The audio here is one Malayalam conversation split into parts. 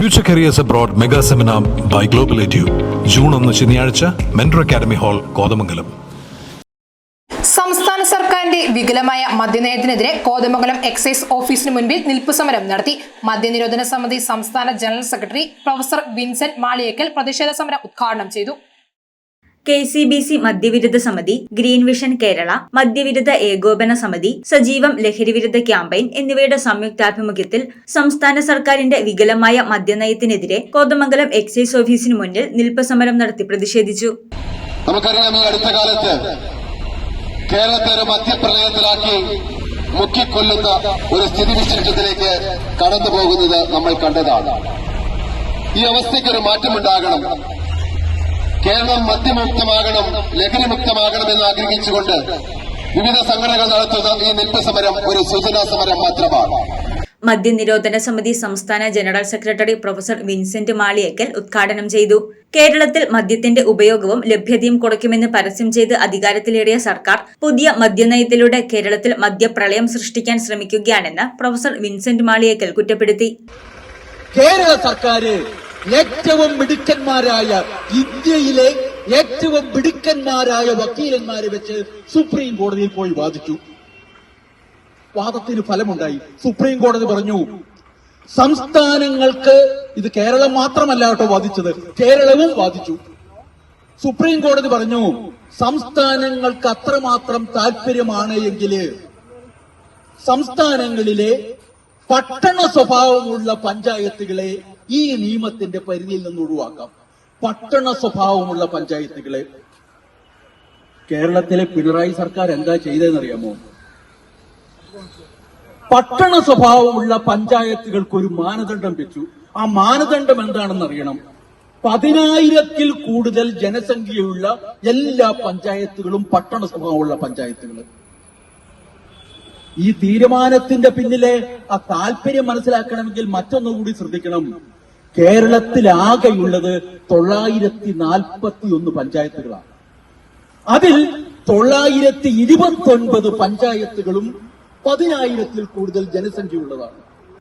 Future careers abroad mega seminar by global edu June ഒന്ന് ശനിയാഴ്ച മെൻഡർ അക്കാദമി ഹാൾ കോതമംഗലം. സംസ്ഥാന സർക്കാരിന്റെ വികലമായ മദ്യനയത്തിനെതിരെ കോതമംഗലം എക്സൈസ് ഓഫീസിന് മുൻപിൽ നിൽപ്പ് സമരം നടത്തി. മദ്യനിരോധന സമിതി സംസ്ഥാന general secretary professor Vincent Maliyekkal പ്രതിഷേധ സമരം ഉദ്ഘാടനം ചെയ്തു. കെ സി ബി സി മദ്യവിരുദ്ധ സമിതി ഗ്രീൻ വിഷൻ കേരള മദ്യവിരുദ്ധ ഏകോപന സമിതി സജീവം ലഹരിവിരുദ്ധ ക്യാമ്പയിൻ എന്നിവയുടെ സംയുക്താഭിമുഖ്യത്തിൽ സംസ്ഥാന സർക്കാരിന്റെ വികലമായ മദ്യനയത്തിനെതിരെ കോതമംഗലം എക്സൈസ് ഓഫീസിന് മുന്നിൽ നിൽപ്പ് സമരം നടത്തി പ്രതിഷേധിച്ചു. നമുക്കറിയാം ഈ അടുത്ത കാലത്ത് കേരളത്തെ ഒരു മധ്യപ്രളയത്തിലാക്കി മുക്കിക്കൊല്ലുന്ന ഒരു സ്ഥിതിവിശേഷത്തിലേക്ക് കടന്നു പോകുന്നത് നമ്മൾ കണ്ടതാണ്. ഈ അവസ്ഥയ്ക്ക് ഒരു മാറ്റമുണ്ടാകണം. കേരളം മദ്യമുക്തമാകണം ലഹരിമുക്തമാകണം എന്ന് ആഗ്രഹിച്ചുകൊണ്ട് വിവിധ സംഘടനകൾ നടത്തുന്ന ഈ നിൽപ്പ് സമരം ഒരു സൂചനാ സമരം മാത്രമാണ്. മദ്യനിരോധന സമിതി സംസ്ഥാന general secretary professor Vincent Maliyakkal ഉദ്ഘാടനം ചെയ്തു. കേരളത്തിൽ മദ്യത്തിന്റെ ഉപയോഗവും ലഭ്യതയും കുറയ്ക്കുമെന്ന് പരസ്യം ചെയ്ത് അധികാരത്തിലേറിയ സർക്കാർ പുതിയ മദ്യനയത്തിലൂടെ കേരളത്തിൽ മദ്യപ്രളയം സൃഷ്ടിക്കാൻ ശ്രമിക്കുകയാണെന്ന് പ്രൊഫസർ വിൻസെന്റ് മാളിയക്കൽ കുറ്റപ്പെടുത്തി. കേരള സർക്കാർ ഏറ്റവും മിടുക്കന്മാരായ ഇന്ത്യയിലെ ഏറ്റവും മിടുക്കന്മാരായ വക്കീലന്മാരെ വെച്ച് സുപ്രീം കോടതിയിൽ പോയി വാദിച്ചു. വാദത്തിന് ഫലമുണ്ടായി. സുപ്രീം കോടതി പറഞ്ഞു സംസ്ഥാനങ്ങൾക്ക് ഇത് കേരളം മാത്രമല്ല കേട്ടോ വാദിച്ചത് കേരളവും വാദിച്ചു. സുപ്രീം കോടതി പറഞ്ഞു സംസ്ഥാനങ്ങൾക്ക് അത്രമാത്രം താല്പര്യമാണ് എങ്കിൽ സംസ്ഥാനങ്ങളിലെ പട്ടണ സ്വഭാവമുള്ള പഞ്ചായത്തുകളെ ഈ നിയമത്തിന്റെ പരിധിയിൽ നിന്ന് ഒഴിവാക്കാം. പട്ടണ സ്വഭാവമുള്ള പഞ്ചായത്തുകളെ കേരളത്തിലെ പിണറായി സർക്കാർ എന്താ ചെയ്തതെന്നറിയാമോ? പട്ടണ സ്വഭാവമുള്ള പഞ്ചായത്തുകൾക്ക് ഒരു മാനദണ്ഡം വെച്ചു. ആ മാനദണ്ഡം എന്താണെന്ന് അറിയണം പതിനായിരത്തിൽ കൂടുതൽ ജനസംഖ്യയുള്ള എല്ലാ പഞ്ചായത്തുകളും പട്ടണ സ്വഭാവമുള്ള പഞ്ചായത്തുകൾ ഈ തീരുമാനത്തിന്റെ പിന്നിലെ ആ താല്പര്യം മനസ്സിലാക്കണമെങ്കിൽ മറ്റൊന്നുകൂടി ശ്രദ്ധിക്കണം. കേരളത്തിലാകെയുള്ളത് തൊള്ളായിരത്തി നാൽപ്പത്തി ഒന്ന് പഞ്ചായത്തുകളാണ്. അതിൽ തൊള്ളായിരത്തി ഇരുപത്തി ഒൻപത് പഞ്ചായത്തുകളും പതിനായിരത്തിൽ കൂടുതൽ ജനസംഖ്യയുള്ളതാണ്.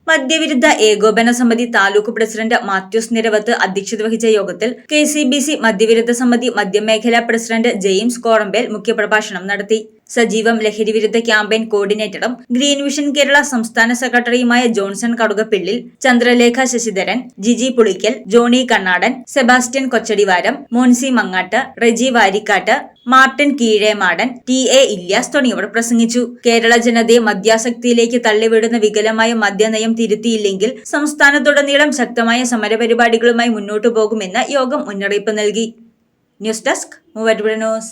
മദ്യവിരുദ്ധ ഏകോപന സമിതി താലൂക്ക് പ്രസിഡന്റ് മാത്യൂസ് നിരവത്ത് അധ്യക്ഷത വഹിച്ച യോഗത്തിൽ കെ സി ബി സി മദ്യവിരുദ്ധ സമിതി മദ്യമേഖലാ പ്രസിഡന്റ് ജെയിംസ് കോറമ്പേൽ മുഖ്യപ്രഭാഷണം നടത്തി. സജീവം ലഹരിവിരുദ്ധ ക്യാമ്പയിൻ കോർഡിനേറ്ററും ഗ്രീൻ വിഷൻ കേരള സംസ്ഥാന സെക്രട്ടറിയുമായ Johnson Kadukappillil Chandralekha Sasidharan Jiji Pulickal Johnny Kannadan Sebastian Kochadivaram Monsy Mangattu Reji Varikkattu Martin Keezhemadan T A Ilyas തുടങ്ങിയവർ പ്രസംഗിച്ചു. കേരള ജനതയെ മദ്യാസക്തിയിലേക്ക് തള്ളിവിടുന്ന വികലമായ മദ്യനയം തിരുത്തിയില്ലെങ്കിൽ സംസ്ഥാനത്തുടനീളം ശക്തമായ സമരപരിപാടികളുമായി മുന്നോട്ടു പോകുമെന്ന് യോഗം മുന്നറിയിപ്പ് നൽകി. News desk Muvattupuzha news.